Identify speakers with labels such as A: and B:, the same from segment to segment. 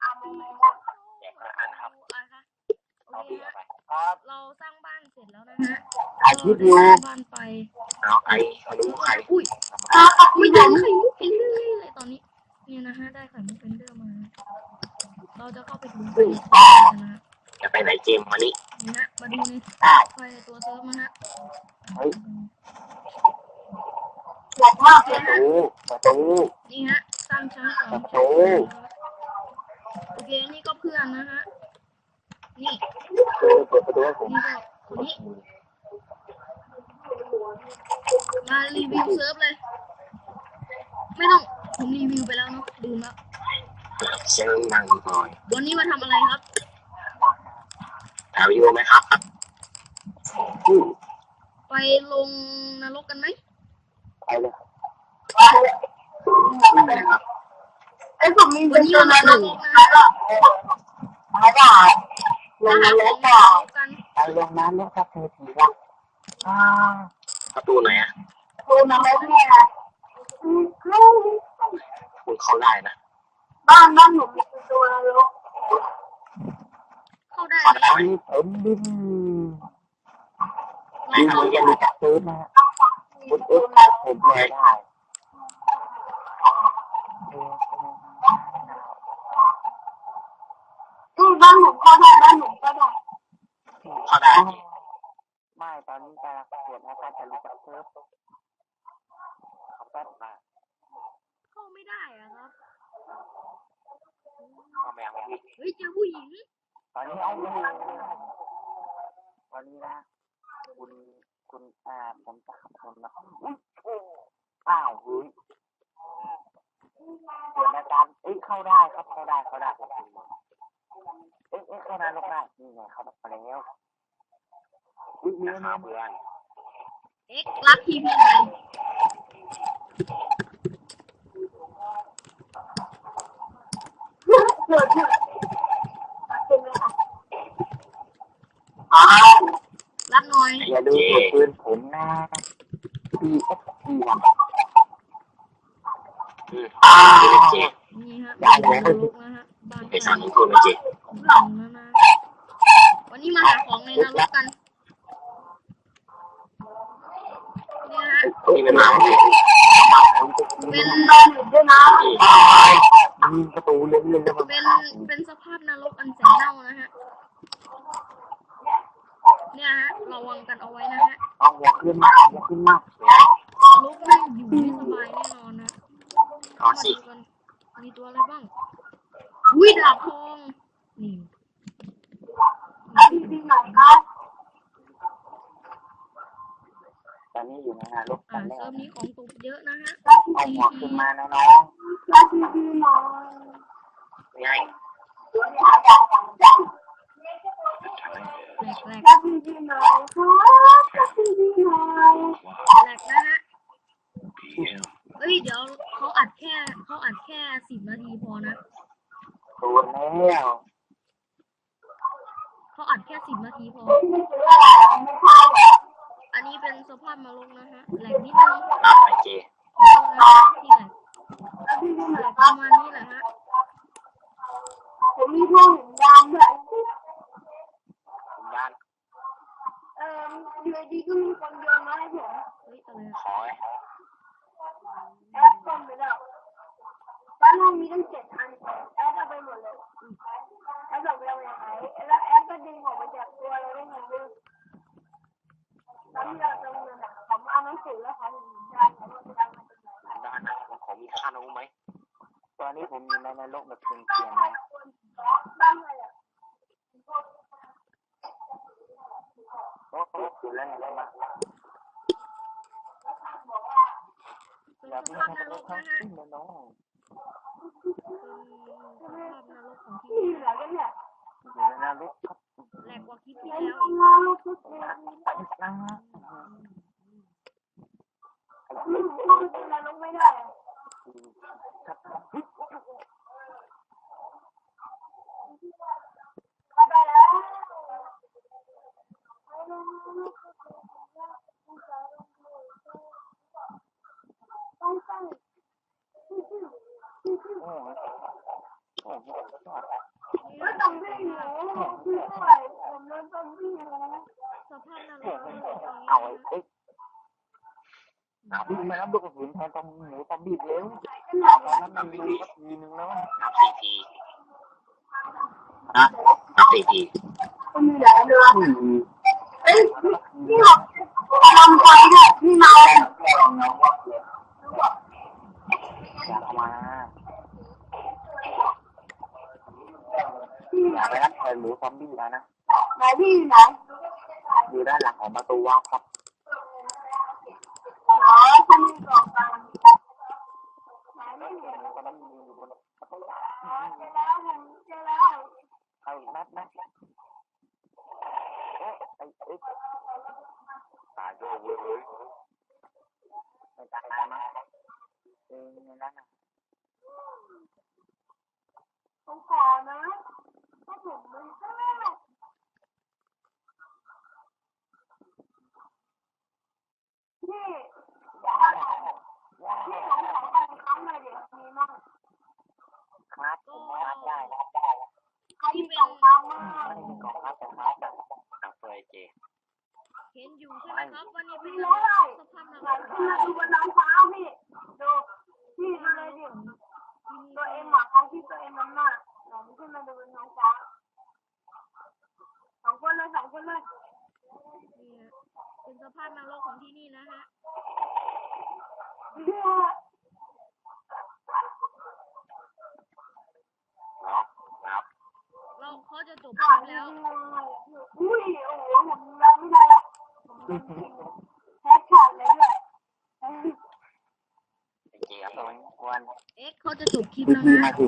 A: เอา
B: เค
A: พี่
B: ฮะ
A: เอาไป
C: ครับ
B: เราสร้างบ้านเสร็จแล้วนะฮะ
C: ถ่ายคลิปอยู่
B: เราสร้างบ้านไป
A: เอาไอ้เอาดูใคร
B: อุ้ยไม่ได้ไข่มุกเอนเดอร์เลยตอนนี้เนี่ยนะฮะได้ไข่มุกเอนเดอร์มา เราจะเข้าไปดูในเซิร์ฟกันะ
A: จะไปไหนเกมวันนี้
B: นี่ฮะมาดูใน
C: ได้
B: ไฟตัวเซิร์ฟนะฮะ
C: เฮ้ยประตูประตู
B: นี่ฮะ สร้างชั้นสอง
C: โอ้
B: โอเคนี่ก็เพื่อนนะฮะ นี่
C: เปิดเปิดประตูให้ผม
B: นี่ก็คนนี้ มารีวิวเซิร์ฟเลย ไม่ต้อง ผมรีวิวไปแล้วเนาะลืมแล้ว
A: เชิญนั่งหน่อย
B: วันนี้มาทำอะไรครับ
A: ถ่ายวิดีโอไหมครับ
C: อืม
B: ไปลงนรกกันไหม
C: ไปเลย
A: ไม่ครับ
B: วันนี้เรามานรกนะ
C: มาได้ล
B: มางหา
C: น้ำ
B: ข
C: แล้
B: อ
C: ว
B: งในนรก
C: ก็
B: กัน
C: ไปลงน้ำแล้วก็เธอถือว่าอ่า
A: ประตูไหนอะ
C: ดูน้ำแล้วเนี่ย
A: คุณเข้าได้นะ
C: บ้านบ้านหนูมีประตูนรก
B: เข้าได้
A: เข้า
B: ไหม
A: ได้ไหม
C: มีผมดิน
B: ลอ
C: ดิ
B: ง
C: น
B: เข้า
C: จะมีจักรซื้อนะฮะคุณเอ็กซ์ผมเลยได้
D: อืม บ้านหนูก็ได้บ้านหนูก็ได้
A: เข้าได้
C: ไม่ตอนนี้กำลังเปลี่ยนอาการจะรู้จักเซิร์ฟเขาแป๊บมา
B: เข้าไม่ได้อะครับ
A: เข้าแมวพี่
B: เฮ้ยเจอผู้หญิง
C: ตอนนี้เอาอยู่ตอนนี้นะ คุณคุณอ่าผมจะขับคนนะอุ๊ยอ้าวเฮ้ยเปลี่ยนอาการเอ้ยเข้าได้ครับเข้าได้เข้าได้ครับ เอ้ยเอ้ยเข้าได้ลงได้นี่ไงเข้ามาแล้วอุ้ยมี
A: นะ
C: อัน
A: ครับเพื่อน
B: เอ็กซ์รับทีพีไง
D: เกิดเกิดเป็นไง
B: รับหน่อย
C: อย่าลืมกดปืนผมนะ P X P วัน
A: อื
B: หลงนะนะวันนี้มาหาของในนรกกัน เนี่ยฮะ
A: นี่เป็นหมา
B: เป็น
D: บ้านหนูด้วยนะ
A: นี่
C: ยิงประตูเล่นเล่นแล้วมัน
B: เป็น เป็นสภาพนรกอันแสนเน่านะฮะ เนี่ยฮะ ระวังกันเอาไว้นะฮะ
C: เอาหัวขึ้นมากเอาหัวขึ้นมาก
B: ลุกไม่อยู่ไม่สบายแน่นอนนะ
A: เอสิ
B: มีตัวอะไรบ้าง อุ้ยดาบทอง นี่
D: เอาดีๆหน่อยครับ
C: ตอนนี้อยู่ในนรกกั
B: อ่าน
C: แล้
B: เซิ
C: ว
B: ร์ฟนี้ของตกเยอะนะฮะ
C: เอาหัวขึ้นมานะน้อง
D: แล้วดีๆหน่อย
A: ง่าย
B: แหลกแหลก
D: แล้วดีๆหน่อยครับแล้วดีๆหน่อย
B: แหลกนะฮะเอ้ย เดี๋ยวเขาอัดแค่เขาอัดแค่สิบนาทีพอนะ
C: โดนแล้ว
B: เขาอัดแค่สิบนาทีพอ อันนี้เป็นสภาพนรกนะฮะแหลกนิดนึง
A: รับไปเค
B: ขอโทษนะที่แหลก
D: แล้วดีๆห
B: แห
D: น่
B: ล
D: อย
B: ก
D: ค
B: ป
D: รับ
B: ระมาณนี้แหละฮะ
D: ผมมีท่อหมุนยานด้วย
A: คุณบ้าน
D: เอ่ออยู่ดีๆก็มีคนโยนมาให้ผม
B: เฮ้ยอะไรอะ
A: ขอไว้
D: แอดต้มไปแล้วบ้านเรามีตั้งเจ็ดอันแอดเอาไปหมดเลยแอดบอกเราอย่างไรแล้วแอดก็ดึงออกมาจากตัวเราได้ไงไม่รู้ตอนที่เราจำเงินอะผมเอาหนังสือแล้วผมได้ผมเอาไปได้มาจากไหน
A: ด้านนะผมขอมีค่าน้องไหม
C: ต อนนี้ผมอยู่ในนรกแบบเปลี่ยนๆนะ
D: บ้านอะไรอะ
C: โอ้โหอยู่แล้วนะมา
B: เป็น
C: อยาก
B: ส
C: มี
B: ภาพ
C: น
B: น
C: ร
B: ร
C: ก
B: ก
C: ทั้ง
B: นะฮะ
C: สิ้นเลยน้อง
B: เป็นสภาพนรกของที่
D: ที่
B: นี่
D: เหลือกันเนี่ย
C: อยู่ในนรก
D: เอาไอ้ติ๊
C: กวิ่งมาแล้วลูกกระสุนแทนตองหนูตองบีบเร็วตอนนั้นมันมีทีนึงแล้ว
A: นับสี่ทีนะนับสี่ที
D: ก็มีหลายเรื่องเอ้ยนี่หรอทำไฟด้วยนี่มา
C: อย่าเข้ามาอย่าไปรับแทนหมูซอมบี้แล้วนะ
D: ไหนพี่ไหน
C: อยู่ด้านหลังของประตูวัดครับ
D: อ๋อฉันมีกล่องกันไหนไม่เห็น
C: อนนั้นมีอยู่บนประตู
D: อ๋อเจอแล้วผมเจอแล้ว
C: เอาอีกนัดนะ เอ๊ะไอ้เอ๊ะ
A: ตายโยกเลย
C: ไปตายมาเองนั่นน่ะ
D: ผมขอนะถ้าผมมันแค่นี่
C: ว้าว
D: นี่ผมขอการค้ำเลยเดี๋ยวมีมั่ง
C: ครับผมครับได้ครับได้
D: ใครมีกล่องค้ำมั่ง
C: ไม่มีกล่องครับแต่ครับ
A: นับเลยเจ
B: เห็นอยู่ใช่ไหมครับว่านี่เป็น
D: มีแล้วเลย
B: สภาพนร
D: หลั
B: ก
D: งขึ้น มาดูบนน้องฟ้าพี่ดูพี่ดูเลยดิตัวเอ็มหมาเขาที่ตัวเอ็มมันมากหลังขึ้นมาดูบนน้องฟ้าสองคนเลยสองคนเลย
B: นี่ฮะเป็นสภาพนรกของที่นี่นะฮะ
A: เนาะนับ
B: เราเขาจะจบค
D: อ่า
B: ลิปแล้ว
D: อุ้ยโอ้โหผมยังไม่ได้ละแฮชแท็กเลยด้วย
A: เจครับ
C: สองวัน
B: เอ็กซ์เขา จะจบคลิปแล้วนะ
C: มาสิ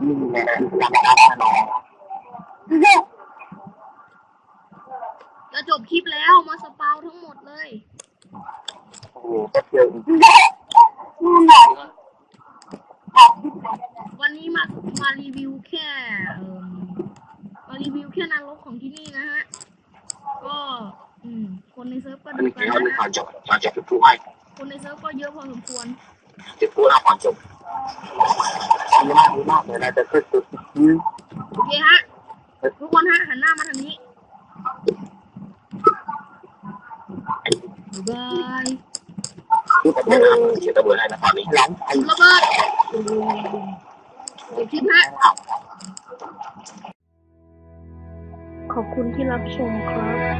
C: นี่แหละคือการรับขนอง
B: จะจบคลิปแล้วมาสปาวทั้งหมดเลย
C: โอ้โหแป๊บเดียว
B: วันนี้มามารีวิวแค่เอ่อมารีวิวแค่นรกของที่นี่นะฮะก็ คนในเซิร์ฟก็ดู
A: มี
B: กั
A: กี่
B: น
A: คน
B: นะ
A: ก่อ
B: ฮะ
A: นจบก่อนจบพูดให้
B: คนในเซิร์ฟก็เยอะพอสมควร
A: จะพูดหน้าก่อนจบ
C: ดีมากดีมากเลยนะจะขึ้นสุดอืม
B: โอเคฮะทุกคนฮะหันหน้ามาทางนี้บ๊ายบาย
C: คือประ
A: เดี๋
C: เท
A: ยว
C: ศ
A: นะเขียนตะเบิดให้นะตอนนี้
C: หลังไอ้
B: ระเบิดจบคลิปฮะ
E: ขอบคุณที่รับชมครับ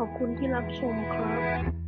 E: ขอบคุณที่รับชมครับ